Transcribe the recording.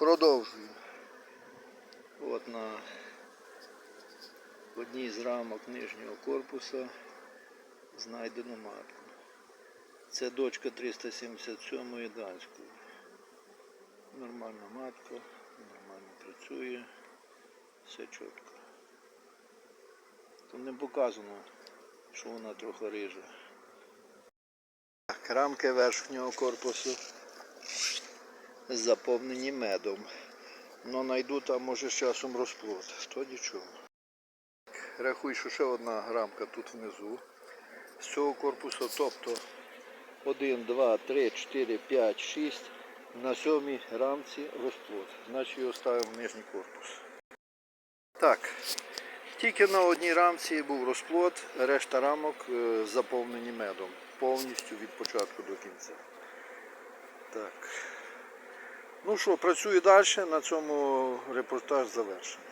Продовжую. От на одній з рамок нижнього корпуса знайдено матку. Це дочка 377-ї данської. Нормальна матка, нормально працює, все чітко. Тут не показано, що вона трохи рижа. Рамки верхнього корпусу заповнені медом. Но найду там може з часом розплод. То нічого. Рахуй, що ще одна рамка тут внизу. З цього корпусу, тобто 1, 2, 3, 4, 5, 6. На сьомій рамці розплод. Значить його ставимо в нижній корпус. Так. Тільки на одній рамці був розплод, решта рамок е, заповнені медом. Повністю від початку до кінця. Так. Ну що, працюю далі. На цьому репортаж завершено.